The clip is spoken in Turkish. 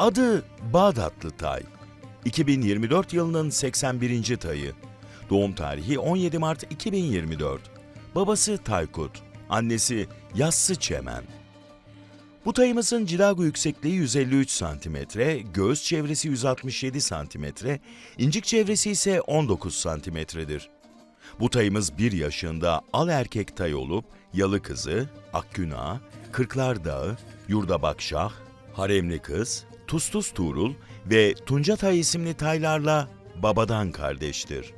Adı Bağdatlı Tay. 2024 yılının 81. tayı. Doğum tarihi 17 Mart 2024. Babası Taykut, annesi Yassı Çemen. Bu tayımızın cilago yüksekliği 153 cm, göğüs çevresi 167 cm, incik çevresi ise 19 cm'dir. Bu tayımız 1 yaşında al erkek tay olup Yalı Kızı, Akgüna, Kırklar Dağı, Yurdabakşah, Haremli Kız, Tustuz Tuğrul ve Tunca Tay isimli taylarla babadan kardeştir.